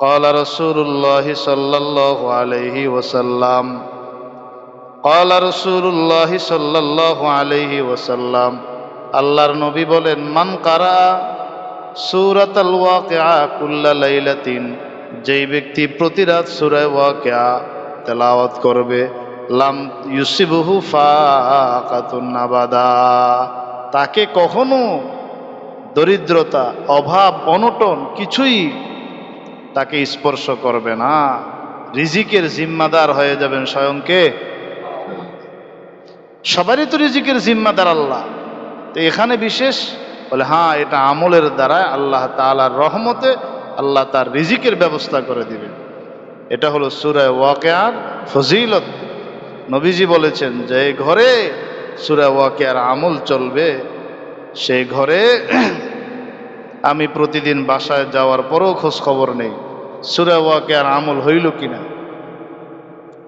قال رسول الله صلى الله عليه وسلم قال رسول الله صلى الله عليه وسلم আল্লাহর নবী বলেন মান কারা সূরাতাল ওয়াকিআ কুল্লা লাইলাতিন যেই ব্যক্তি প্রতি রাত সূরা ওয়াকিআ তেলাওয়াত করবে লাম ইউসিবহু ফাকাতুন নাবাদা তাকে কখনো দরিদ্রতা অভাব অনটন কিছুই তাকে স্পর্শ করবে না। রিজিকের জিম্মাদার হয়ে যাবেন স্বয়ংকে সবারই তো রিজিকের জিম্মাদার আল্লাহ। তো এখানে বিশেষ বলে হ্যাঁ এটা আমলের দ্বারা আল্লাহ তালার রহমতে আল্লাহ তার রিজিকের ব্যবস্থা করে দিবেন। এটা হলো সুরায় ওয়াকেয়ার ফজিলত। নবীজি বলেছেন যে ঘরে সুরা ওয়াকেয়ার আমল চলবে। সেই ঘরে আমি প্রতিদিন বাসায় যাওয়ার পরও খোঁজ খবর নেই। সুরা ওয়াকেয়ার আমল হইল কিনা?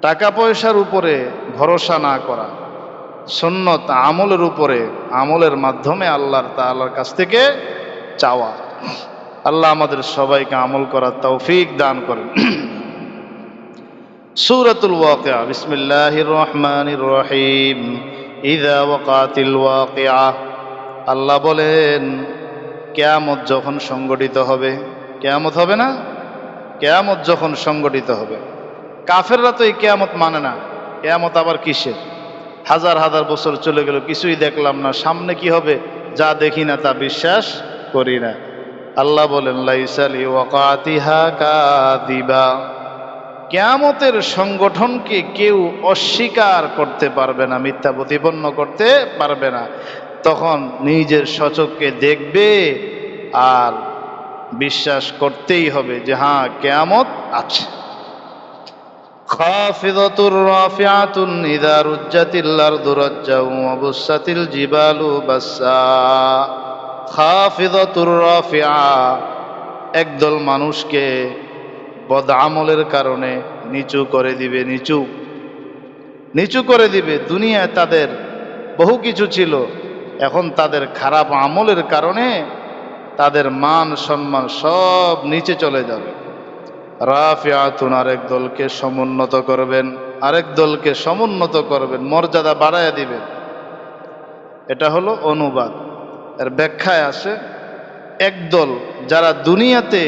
টাকা পয়সার উপরে ভরসা না করা সন্ন্যত আমলের উপরে আমলের মাধ্যমে আল্লাহর তাআলার কাছ থেকে চাওয়া। আল্লাহ আমাদের সবাইকে আমল করার তৌফিক দান করেন। সূরাতুল ওয়াকিয়া, বিসমিল্লাহির রহমানির রহিম। ইযা ওয়াকাতিল ওয়াকিয়া। আল্লাহ বলেন, কেয়ামত যখন সংগঠিত হবে, কেয়ামত হবে না? কেয়ামত যখন সংগঠিত হবে। কাফেররা তো এই কেয়ামত মানে না। কেয়ামত আবার কিসের? হাজার হাজার বছর চলে গেল, কিছুই দেখলাম না। সামনে কি হবে? যা দেখি না, তা বিশ্বাস করি না। আল্লাহ বলেন লাইসালি কেয়ামতের সংগঠনকে কেউ অস্বীকার করতে পারবে না, মিথ্যা প্রতিপন্ন করতে পারবে না। তখন নিজের সচককে দেখবে আর বিশ্বাস করতেই হবে যে হ্যাঁ কেয়ামত আছে। খাফিদাতুর রাফিআতুন ইযা রুজ্জাতিল আরদু রাজ্জা ওয়া বুসাতিল জিবালু বাসা খাফিদাতুর রাফিআ, একদল মানুষকে বদ আমলের কারণে নিচু করে দিবে, নিচু। নিচু করে দিবে, দুনিয়ায় তাদের বহু কিছু ছিল, এখন তাদের খারাপ আমলের কারণে তাদের মান, সম্মান সব নিচে চলে যাবে। রাফিয়াতুন আরেক দলকে সমুন্নত করবেন, আরেক দলকে সমুন্নত করবেন, মর্যাদা বাড়াইয়া দিবেন। এটা হলো অনুবাদ। এর ব্যাখ্যায় আছে একদল যারা দুনিয়াতে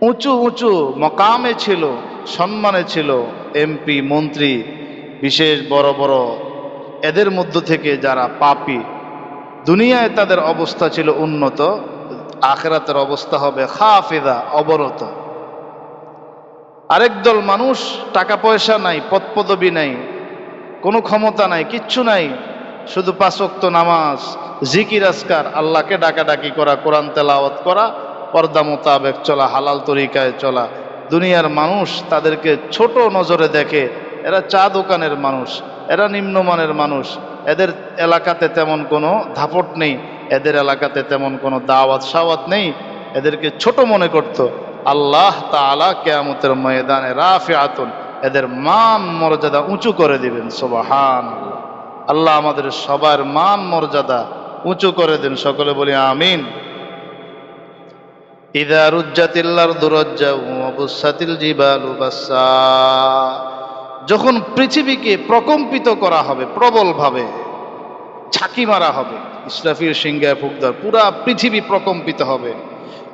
উঁচু উঁচু মকামে ছিল, সম্মানে ছিল, এমপি, মন্ত্রী, বিশেষ বড় বড়, এদের মধ্য থেকে যারা পাপি দুনিয়ায় তাদের অবস্থা ছিল উন্নত, আখেরাতের অবস্থা হবে খাফেদা, অবরত। আরেক দল মানুষ, টাকা পয়সা নাই, পদপদবি নাই, কোনো ক্ষমতা নাই, কিচ্ছু নাই, শুধু পাঁচক্ত নামাজ, জিকির আসকার আল্লাহকে ডাকাডাকি করা, কোরআন তেলাওয়াত করা, পর্দা মোতাবেক চলা, হালাল তরিকায় চলা। দুনিয়ার মানুষ তাদেরকে ছোট নজরে দেখে, এরা চা দোকানের মানুষ, এরা নিম্নমানের মানুষ এদের এলাকাতে তেমন কোনো ধাপট নেই, এদের এলাকাতে তেমন কোনো দাওয়াত সাওয়াত নেই, এদেরকে ছোট মনে করত, আল্লাহ তালা কেয়ামতের ময়দানে রাফে আতুন এদের মান মর্যাদা উঁচু করে দিবেন সোবাহান আল্লাহ আমাদের সবার মান মর্যাদা উঁচু করে দেন, সকলে বলি আমিন। যখন পৃথিবীকে প্রকম্পিত করা হবে, প্রবলভাবে ঝাঁকি মারা হবে। ইসরাফির সিংহায় ফুকদার পুরা পৃথিবী প্রকম্পিত হবে।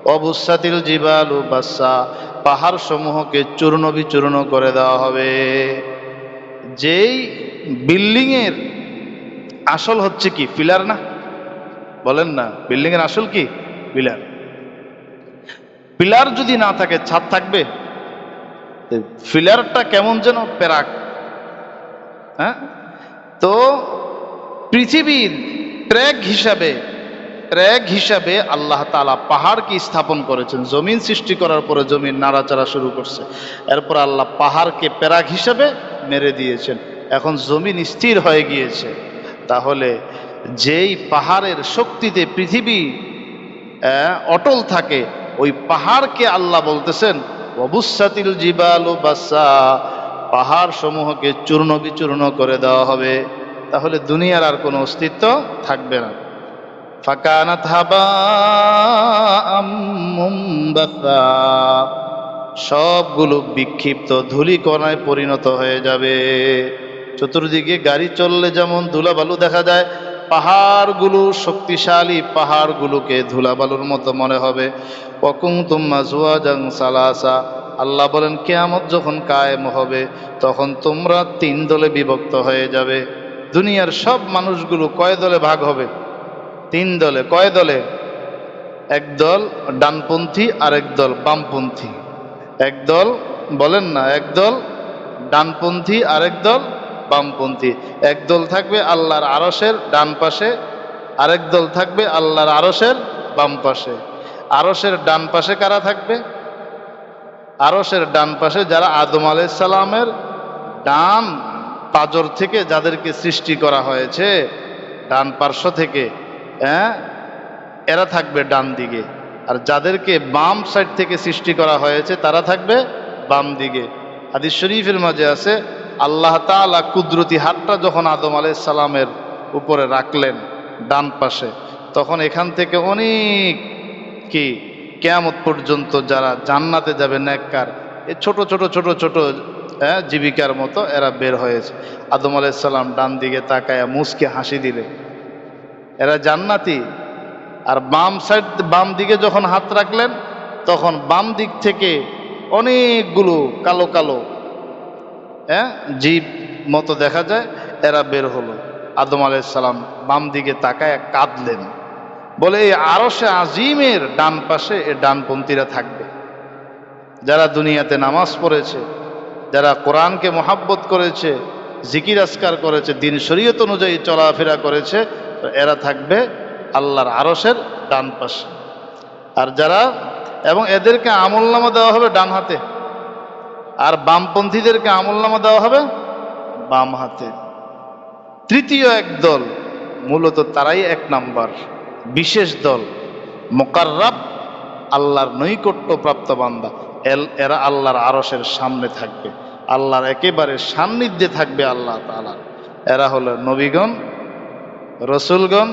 অবসাতিল জিবালু বাসা পাহাড় সমূহকে চূর্ণ বিচূর্ণ করে দেওয়া হবে। যেই বিল্ডিং এর আসল হচ্ছে কি? পিলার না? বলেন না বিল্ডিং এর আসল কি? পিলার। পিলার যদি না থাকে, ছাদ থাকবে? ফিলারটা কেমন যেন প্যারাক। হ্যাঁ? তো পৃথিবীর ট্র্যাক হিসাবে ট্র্যাক হিসাবে আল্লাহ তালা পাহাড়কে স্থাপন করেছেন। জমিন সৃষ্টি করার পরে জমিন নাড়াচাড়া শুরু করছে। এরপর আল্লাহ পাহাড়কে প্যারাক হিসাবে মেরে দিয়েছেন। এখন জমিন স্থির হয়ে গিয়েছে। তাহলে যেই পাহাড়ের শক্তিতে পৃথিবী অটল থাকে, ওই পাহাড়কে আল্লাহ বলতেছেন অবুসাতিল জিবালু বাসা পাহাড় সমূহকে চূর্ণ বিচূর্ণ করে দেওয়া হবে। তাহলে দুনিয়ার আর কোনো অস্তিত্ব থাকবে না। সবগুলো বিক্ষিপ্ত ধূলিকণায় পরিণত হয়ে যাবে। চতুর্দিকে গাড়ি চললে যেমন ধুলাবালু দেখা যায়, পাহাড়গুলো শক্তিশালী পাহাড়গুলোকে ধুলাবালুর মতো মনে হবে। পকুং তুম্মা জুয়াজাং সালাসা। আল্লাহ বলেন, কেয়ামত যখন কায়েম হবে, তখন তোমরা তিন দলে বিভক্ত হয়ে যাবে। দুনিয়ার সব মানুষগুলো কয় দলে ভাগ হবে? তিন দলে। কয় দলে? এক দল ডানপন্থী আর এক দল বামপন্থী। এক দল, বলেন না, এক দল ডানপন্থী আর এক দল বামপন্থী। এক দল থাকবে আল্লাহর আরসের ডান পাশে, আরেক দল থাকবে আল্লাহর আরসের বাম পাশে। আরসের ডান পাশে কারা থাকবে? আরসের ডান পাশে যারা আদম আলাইসালামের ডান পাজর থেকে যাদেরকে সৃষ্টি করা হয়েছে, ডান পার্শ্ব থেকে হ্যাঁ এরা থাকবে ডান দিকে। আর যাদেরকে বাম সাইড থেকে সৃষ্টি করা হয়েছে, তারা থাকবে বাম দিকে। হাদিস শরীফের মাঝে আছে, আল্লাহ তাআলা কুদরতি হাতটা যখন আদম আলাইহিস সালামের উপরে রাখলেন ডান পাশে, তখন এখান থেকে অনেক কি, কেয়ামত পর্যন্ত যারা জান্নাতে যাবে নেককার, এই ছোট ছোট ছোট ছোট হ্যাঁ, জীবিকার মতো এরা বের হয়েছে। আদম আলাইহিস সালাম ডান দিকে তাকায়া মুসকে হাসি দিলে। এরা জান্নাতি। আর বাম সাইড বাম দিকে যখন হাত রাখলেন তখন বাম দিক থেকে অনেকগুলো কালো কালো হ্যাঁ জীব মতো দেখা যায় এরা বের হলো। আদম আলাইসালাম বাম দিকে তাকায় কাঁদলেন। বলে এই আরশে আজিমের ডান পাশে এ ডানপন্থীরা থাকবে। যারা দুনিয়াতে নামাজ পড়েছে যারা কোরআনকে মোহাব্বত করেছে, জিকির আসকার করেছে, দিন শরীয়ত অনুযায়ী চলাফেরা করেছে এরা থাকবে আল্লাহর আরসের ডান পাশে। আর যারা, এবং এদেরকে আমলনামা দেওয়া হবে ডান হাতে। আর বামপন্থীদেরকে আমলনামা দেওয়া হবে বাম হাতে। তৃতীয় এক দল, মূলত তারাই এক নাম্বার, বিশেষ দল, মোকাররাব, আল্লাহর নৈকট্য প্রাপ্ত বান্দা এরা আল্লাহর আরসের সামনে থাকবে। আল্লাহর একেবারে সান্নিধ্যে থাকবে আল্লাহ তাআলা। এরা হলো নবীগণ, রসুলগণ,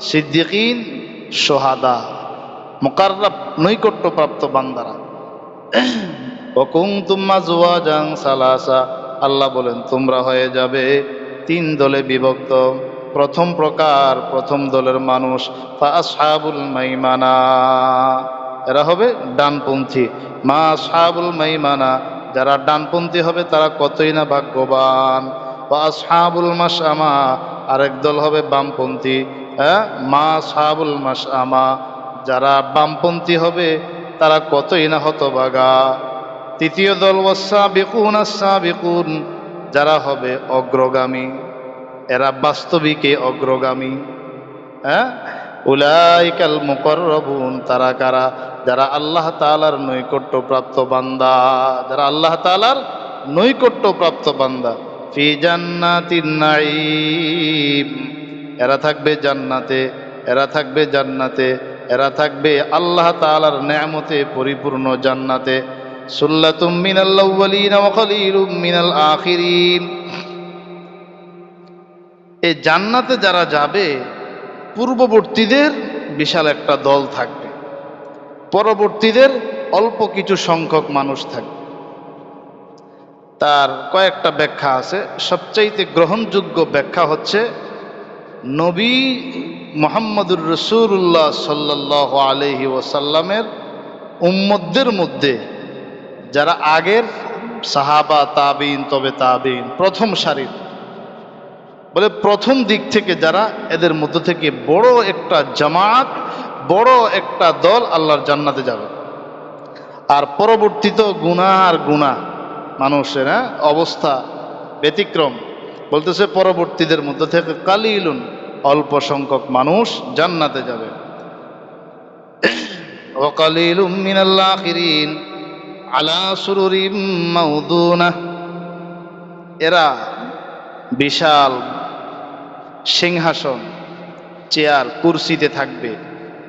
সিদ্দিকিন, সোহাদা, মোকাররাব, নৈকট্যপ্রাপ্ত বান্দারা। ওকুং তুম্মা জুয়াজাং সালাসা। আল্লাহ বলেন, তোমরা হয়ে যাবে তিন দলে বিভক্ত। প্রথম প্রকার, প্রথম দলের মানুষ ফাসহাবুল মাইমানা। এরা হবে ডানপন্থী। মা সাহাবুল মাইমানা যারা ডানপন্থী হবে তারা কতই না ভাগ্যবান। বা সাহাবুল মাস আমা আরেক দল হবে বামপন্থী। হ্যাঁ? মা সাহাবুল মাসামা যারা বামপন্থী হবে তারা কতই না হতবাগা তৃতীয় দল ওয়াসাবিকুন আসাবিকুন যারা হবে অগ্রগামী। এরা বাস্তবিকে অগ্রগামী। হ্যাঁ? উলাইকাল মুকররবুন, তারা কারা? যারা আল্লাহ তালার নৈকট্য প্রাপ্ত বান্দা, যারা আল্লাহ তালার নৈকট্য প্রাপ্ত বান্দা। ফি জান্নাতিন নাঈম, এরা থাকবে জান্নাতে, এরা থাকবে জান্নাতে, এরা থাকবে আল্লাহ তাআলার নেয়ামতে পরিপূর্ণ জান্নাতে। সুল্লাতুম মিনাল আউয়ালিন ওয়া মিনাল আখিরিন। এই জান্নাতে যারা যাবে পূর্ববর্তীদের বিশাল একটা দল থাকবে। পরবর্তীদের অল্প কিছু সংখ্যক মানুষ থাকবে। তার কয়েকটা ব্যাখ্যা আছে। সবচাইতে গ্রহণযোগ্য ব্যাখ্যা হচ্ছে, নবী মোহাম্মদুর রসুল্লাহ সাল্লাহ আলহি ওসাল্লামের উম্মদদের মধ্যে, যারা আগের সাহাবা, তাবিন, তবে তাবিন, প্রথম সারির বলে প্রথম দিক থেকে যারা এদের মধ্য থেকে বড় একটা জামাত, বড় একটা দল আল্লাহর জান্নাতে যাবে। আর পরবর্তীত গুণা আর গুণা মানুষের হ্যাঁ অবস্থা ব্যতিক্রম। বলতেছে পরবর্তীদের মধ্য থেকে কালিলুন, অল্প সংখ্যক মানুষ জান্নাতে যাবে। এরা বিশাল সিংহাসন, চেয়ার, কুরসিতে থাকবে।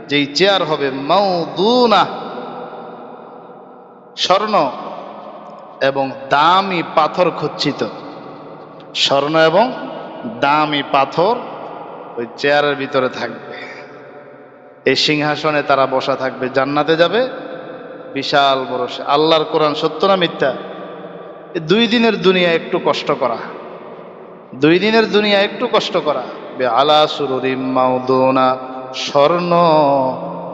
যেই চেয়ার হবে মাউদুনা, স্বর্ণ এবং দামি পাথর খচ্ছিত স্বর্ণ এবং দামি পাথর ওই চেয়ারের ভিতরে থাকবে। এই সিংহাসনে তারা বসা থাকবে, জান্নাতে যাবে। বিশাল বড় আল্লাহর কোরআন সত্য না মিথ্যা? দুই দিনের দুনিয়া একটু কষ্ট করা। দুই দিনের দুনিয়া একটু কষ্ট করা। বে আলা সুরুরিম মাউদুনা, স্বর্ণ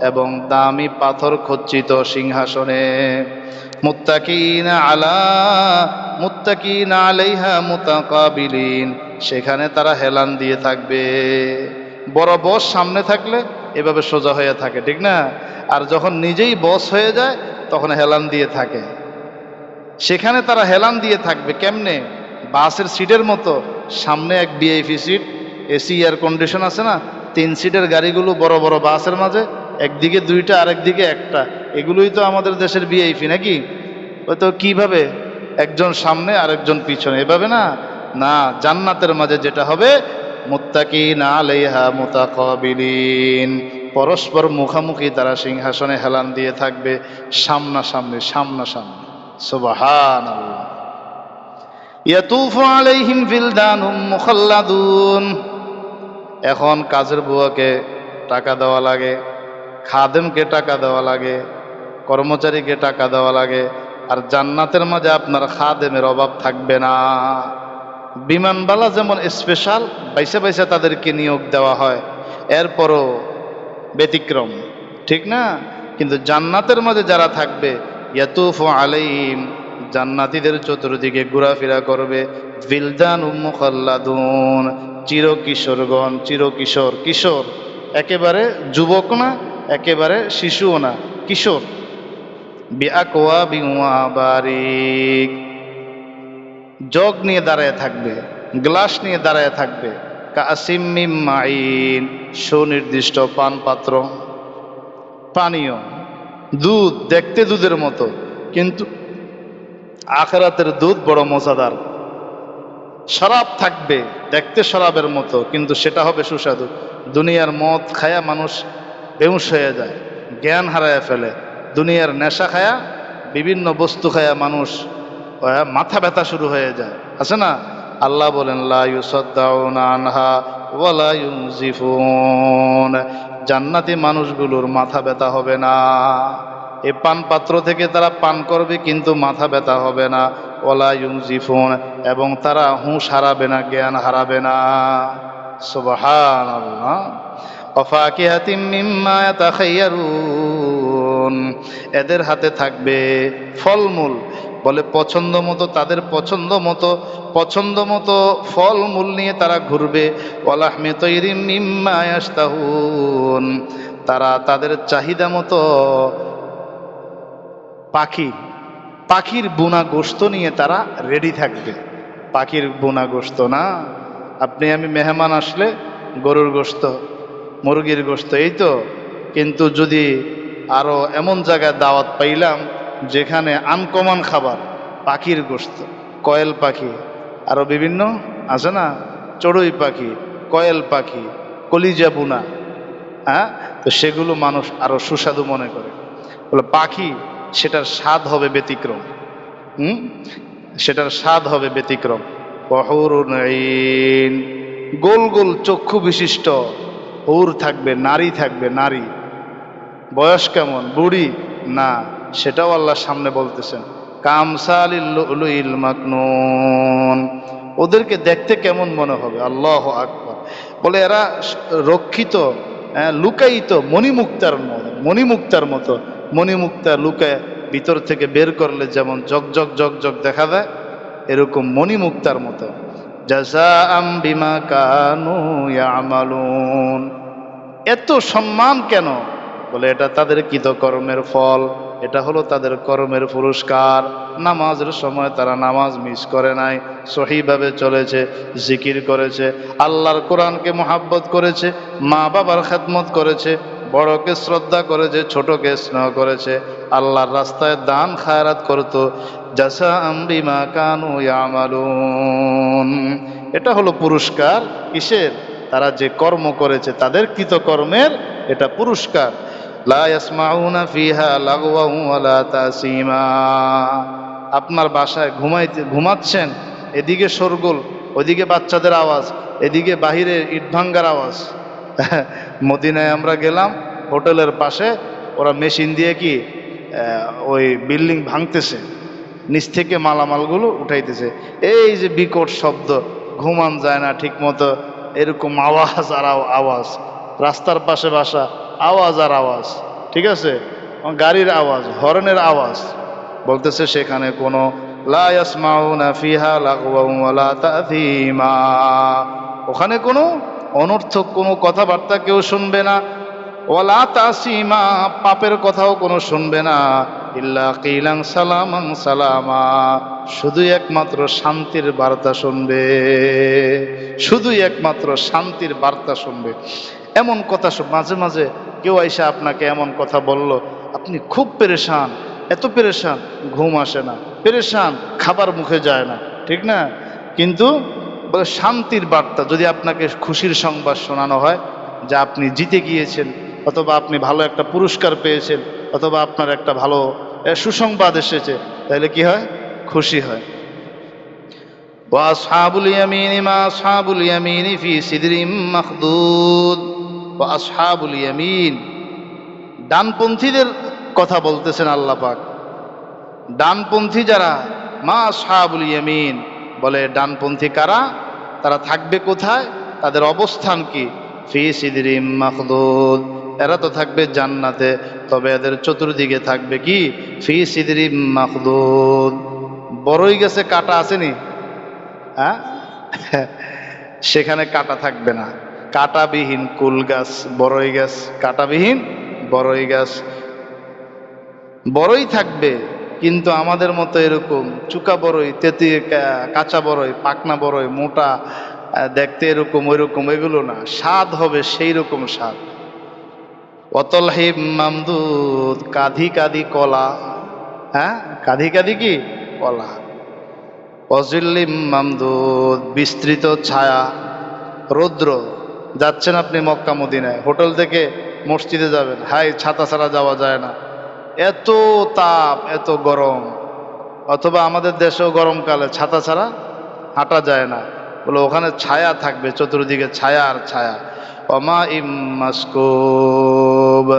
এবং দামি পাথর খচ্চিত সিংহাসনে। আলা আলাইহা সেখানে তারা হেলান দিয়ে থাকবে। বড় বস সামনে থাকলে এভাবে সোজা হয়ে থাকে, ঠিক না? আর যখন নিজেই বস হয়ে যায়, তখন হেলান দিয়ে থাকে। সেখানে তারা হেলান দিয়ে থাকবে, কেমনে? বাসের সিটের মতো, সামনে এক VIP seat, AC air condition আছে না, তিন সিটের গাড়িগুলো বড় বড় বাসের মাঝে, একদিকে দুইটা, আরেকদিকে একটা। এগুলোই তো আমাদের দেশের বিআইপি নাকি? ওই তো কীভাবে একজন সামনে, আরেকজন পিছনে? এভাবে না? না, জান্নাতের মাঝে যেটা হবে মুত্তাকি না আলাইহা মুতাকাবিলিন। পরস্পর মুখামুখি তারা সিংহাসনে হেলান দিয়ে থাকবে, সামনাসামনি সামনাসামনি। সুবহান আল্লাহ আলাইহিম এখন কাজের বুয়াকে টাকা দেওয়া লাগে, খাদেমকে টাকা দেওয়া লাগে, কর্মচারীকে টাকা দেওয়া লাগে, আর জান্নাতের মাঝে আপনার খাদেমের অভাব থাকবে না। বিমানবালা যেমন স্পেশাল বাইসে বাইসে তাদেরকে নিয়োগ দেওয়া হয়, এরপরও ব্যতিক্রম, ঠিক না? কিন্তু জান্নাতের মাঝে যারা থাকবে, ইয়াতুফু আলাইহিম জান্নাতীদের চতুর্দিকে ঘোরাফেরা করবে। বিলদান মুখাল্লাদুন। চির কিশোরগণ চির কিশোর। একেবারে যুবক না, একেবারে শিশুও না, কিশোর। বিআকওয়া বিওয়া বারিক। জগ নিয়ে দাঁড়ায় থাকবে, গ্লাস নিয়ে দাঁড়ায় থাকবে। কাসিম মিম মাইন সুনির্দিষ্ট পান পাত্র পানীয়। দুধ, দেখতে দুধের মতো। কিন্তু আখেরাতের দুধ বড় মজাদার। শরাব থাকবে, দেখতে শরাবের মতো, কিন্তু সেটা হবে সুস্বাদু। দুনিয়ার মদ খায়া মানুষ বেউস হয়ে যায়, জ্ঞান হারায় ফেলে। দুনিয়ার নেশা খায়া, বিভিন্ন বস্তু খায়া মানুষ মাথা ব্যথা শুরু হয়ে যায়। আছে না? আল্লাহ বলেন আনহা জান্নাতি মানুষগুলোর মাথা ব্যথা হবে না। এই পান পাত্র থেকে তারা পান করবে, কিন্তু মাথা ব্যথা হবে না। ওলা ইউজিফুন এবং তারা হুঁশ হারাবে না, জ্ঞান হারাবে না। সুবহান এদের হাতে থাকবে ফলমূল। বলে পছন্দ মতো, তাদের পছন্দ মতো পছন্দ মতো ফলমূল নিয়ে তারা ঘুরবে। ওয়ালাহমে তৈরি মিম্মা তারা তাদের চাহিদা মতো পাখি। পাখির বোনা গোস্ত নিয়ে তারা রেডি থাকবে। পাখির বোনা গোস্ত না। আপনি আমি মেহমান আসলে গরুর গোস্ত মুরগির গোস্ত এই তো। কিন্তু যদি আরও এমন জায়গায় দাওয়াত পাইলাম, যেখানে আনকমন খাবার, পাখির গোস্ত কয়েল পাখি আরও বিভিন্ন আছে না? চড়ুই পাখি, কয়েল পাখি, কলিজা বুনা হ্যাঁ? তো সেগুলো মানুষ আরও সুস্বাদু মনে করে। বলে, পাখি সেটার স্বাদ হবে ব্যতিক্রম। হুম? সেটার স্বাদ হবে ব্যতিক্রম। আইন। গোল গোল চক্ষু বিশিষ্ট। হুর থাকবে নারী থাকবে নারী। বয়স কেমন? বুড়ি? না সেটাও আল্লাহ সামনে বলতেছেন। কামসালিল মাকনুন। ওদেরকে দেখতে কেমন মনে হবে? আল্লাহ আকবর। বলে এরা রক্ষিত হ্যাঁ, লুকায়িত মণিমুক্তার মতো মণিমুক্তার মতো। মণিমুক্তা লুকায় ভিতর থেকে বের করলে যেমন জগ জগ জগ জগ দেখা দেয় এরকম মণিমুক্তার মতো। বিমা ইয়ামালুন। এত সম্মান কেন? বলে এটা তাদের কৃতকর্মের ফল, এটা হলো তাদের কর্মের পুরস্কার। নামাজের সময় তারা নামাজ মিস করে নাই, সহিভাবে চলেছে, জিকির করেছে, আল্লাহর কোরআনকে মোহাব্বত করেছে মা বাবার খেদমত করেছে বড়কে শ্রদ্ধা করেছে, ছোটকে স্নেহ করেছে। আল্লাহর রাস্তায় দান খায়রাত করতো। জাসা আম্বিমা কানু ইয়ামালুন। এটা হলো পুরস্কার কিসের? তারা যে কর্ম করেছে, তাদের কৃতকর্মের এটা পুরস্কার। ফিহা আপনার বাসায় ঘুমাইতে ঘুমাচ্ছেন, এদিকে শোরগোল, ওদিকে বাচ্চাদের আওয়াজ, এদিকে বাহিরে ইট ভাঙ্গার আওয়াজ। মদিনায় আমরা গেলাম, হোটেলের পাশে, ওরা মেশিন দিয়ে কি ওই বিল্ডিং ভাঙতেছে, নিচ থেকে মালামালগুলো উঠাইতেছে। এই যে বিকট শব্দ, ঘুমান যায় না ঠিক মতো এরকম আওয়াজ আর আওয়াজ। রাস্তার পাশে বাসা, আওয়াজ আর আওয়াজ, ঠিক আছে? গাড়ির আওয়াজ, হর্নের আওয়াজ। বলতেছে সেখানে কোনো, লা ইয়াসমাউনা ফিহা লাগওয়ান ওয়ালা তাথীমা। ওখানে কোনো অনর্থক কোনো কথাবার্তা কেউ শুনবে না। ওয়ালা তাসিমা, পাপের কথাও কোনো শুনবে না। ইল্লা কিলাং সালামাং সালামা শুধু একমাত্র শান্তির বার্তা শুনবে। শুধু একমাত্র শান্তির বার্তা শুনবে। এমন কথা মাঝে মাঝে কেউ আইসা আপনাকে এমন কথা বলল, আপনি খুব পেরেশান, এত পেরেশান, ঘুম আসে না। পেরেশান, খাবার মুখে যায় না। ঠিক না? কিন্তু বলে শান্তির বার্তা যদি আপনাকে খুশির সংবাদ শোনানো হয় যে আপনি জিতে গিয়েছেন অথবা আপনি ভালো একটা পুরস্কার পেয়েছেন অথবা আপনার একটা ভালো এ, সুসংবাদ এসেছে তাহলে কি হয় খুশি হয় وأصحاب اليمين ما أصحاب اليمين في سدر مخضود وأصحاب اليمين ডানপন্থীদের কথা বলতেছেন আল্লাহ পাক ডানপন্থী যারা মা আসহাবুল ইয়ামিন বলে ডানপন্থী কারা? তারা থাকবে কোথায়? তাদের অবস্থান কি? ফি সিদরিম মাখদুদ। এরা তো থাকবে জান্নাতে, তবে এদের চতুর্দিকে থাকবে কি? ফি সিদরিম মাখদুদ। বড়ই গেছে কাটা আসেনি? হ্যাঁ? সেখানে কাটা থাকবে না। কাটাবিহীন কুল গাছ বড়ই গাছ, কাটাবিহীন বড়ই গাছ। বড়ই থাকবে। কিন্তু আমাদের মতো এরকম চুকা বড়ই তেতি কাঁচা বড়ই পাকনা বড়ই মোটা দেখতে এরকম, ওইরকম এগুলো না। স্বাদ হবে সেই রকম স্বাদ। অতল হিম মামদুদ, কাঁধি কাঁধি কলা। হ্যাঁ? কাঁধি কাঁধি কি? কলা। অজিল্লিম মামদুদ, বিস্তৃত ছায়া। রৌদ্র, যাচ্ছেন আপনি মক্কা হোটেল থেকে মসজিদে যাবেন। হাই ছাতা ছাড়া যাওয়া যায় না। এত তাপ, এত গরম। অথবা আমাদের দেশেও গরমকালে ছাতা ছাড়া হাঁটা যায় না। বলে ওখানে ছায়া থাকবে, চতুর্দিকে ছায়া আর ছায়া। অমা ইম মাস্কুব।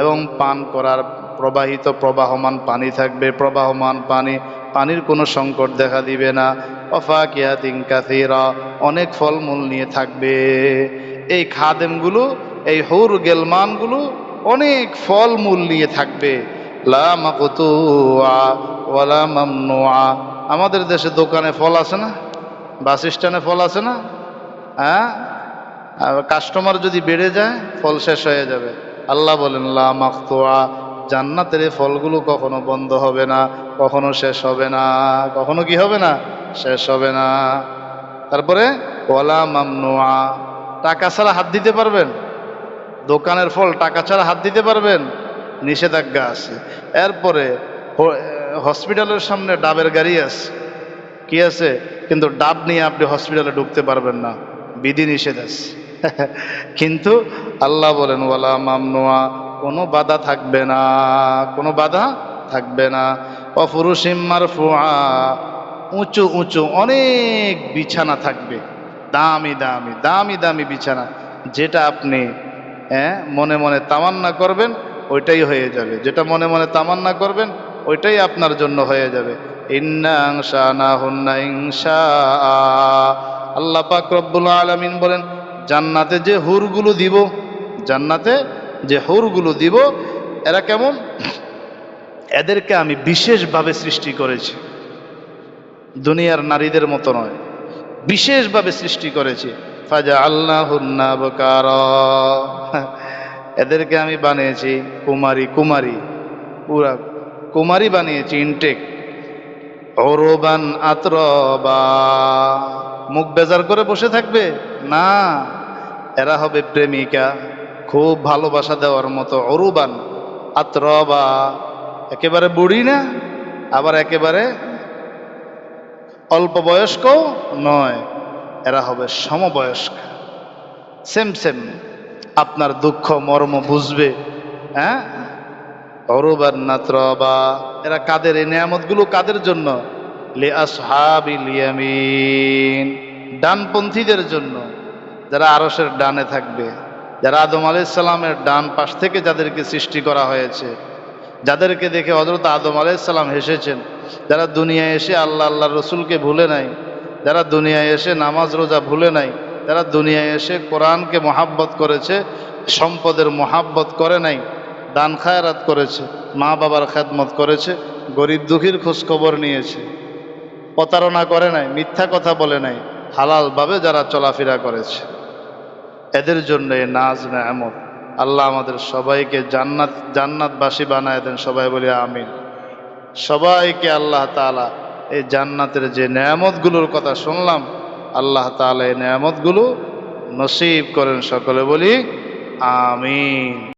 এবং পান করার প্রবাহিত প্রবাহমান পানি থাকবে। প্রবাহমান পানি, পানির কোনো সংকট দেখা দিবে না। অফা কিয়াতিং কাসিরা, অনেক ফলমূল নিয়ে থাকবে। এই খাদেমগুলো, এই হৌর গেলমানগুলো অনেক ফলমূল নিয়ে থাকবে। লা আমাদের দেশে দোকানে ফল আছে না? বাস স্ট্যান্ডে ফল আছে না? হ্যাঁ? কাস্টমার যদি বেড়ে যায়, ফল শেষ হয়ে যাবে। আল্লাহ বলেন, লা জান্নাতের ফলগুলো কখনো বন্ধ হবে না, কখনো শেষ হবে না। কখনো কি হবে না? শেষ হবে না। তারপরে, ওয়ালা মামনুআ টাকা ছাড়া হাত দিতে পারবেন? দোকানের ফল, টাকা ছাড়া হাত দিতে পারবেন? নিষেধাজ্ঞা আছে। এরপরে হসপিটালের সামনে ডাবের গাড়ি আছে। কি আছে? কিন্তু ডাব নিয়ে আপনি হসপিটালে ঢুকতে পারবেন না। বিধি নিষেধ আছে। কিন্তু আল্লাহ বলেন, ওয়ালা মামনুয়া, কোনো বাধা থাকবে না। কোনো বাধা থাকবে না। অফুরুসিম মারফুআ উঁচু উঁচু, অনেক বিছানা থাকবে। দামি দামি দামি দামি বিছানা। যেটা আপনি হ্যাঁ মনে মনে তামান্না করবেন, ওইটাই হয়ে যাবে। যেটা মনে মনে তামান্না করবেন, ওইটাই আপনার জন্য হয়ে যাবে। আল্লাহ পাক রব্বুল আলমিন বলেন, জান্নাতে যে হুরগুলো দিব, জান্নাতে যে হুরগুলো দিব, এরা কেমন? এদেরকে আমি বিশেষভাবে সৃষ্টি করেছি। দুনিয়ার নারীদের মতো নয়, বিশেষভাবে সৃষ্টি করেছি। এদেরকে আমি বানিয়েছি কুমারী কুমারী, পুরা কুমারী বানিয়েছি ইনটেক। অরবান আত্রবা। মুখ বেজার করে বসে থাকবে? না, এরা হবে প্রেমিকা। খুব ভালোবাসা দেওয়ার মতো অরুবান আত্র বা একেবারে বুড়ি না, আবার একেবারে অল্প বয়স্কও নয়। এরা হবে সমবয়স্ক। সেম সেম আপনার দুঃখ, মর্ম বুঝবে হ্যাঁ? অরুবার নাত্রবা। এরা কাদের? এই নিয়ামতগুলো কাদের জন্য? ডানপন্থীদের জন্য। যারা আরসের ডানে থাকবে। যারা আদম আলাইসাল্লামের ডান পাশ থেকে যাদেরকে সৃষ্টি করা হয়েছে। যাদেরকে দেখে হজরত আদম আলাইসাল্লাম হেসেছেন। যারা দুনিয়ায় এসে আল্লাহ আল্লাহ রসুলকে ভুলে নাই। যারা দুনিয়ায় এসে নামাজ রোজা ভুলে নাই, যারা দুনিয়ায় এসে কোরআনকে মহাব্বত করেছে, সম্পদের মহাব্বত করে নাই, দান খায়রাত করেছে, মা বাবার খেদমত করেছে, গরিব দুঃখীর খোঁজখবর নিয়েছে, প্রতারণা করে নাই, মিথ্যা কথা বলে নাই, হালালভাবে যারা চলাফেরা করেছে। এদের জন্য এই নাজ নেয়ামত। আল্লাহ আমাদের সবাইকে জান্নাত, জান্নাতবাসী বানায় দেন, সবাই বলি আমিন। সবাইকে আল্লাহ তাআলা এই জান্নাতের যে নিয়ামতগুলোর কথা শুনলাম, আল্লাহ তালা এই নেয়ামতগুলো নসিব করেন সকলে বলি, আমিন।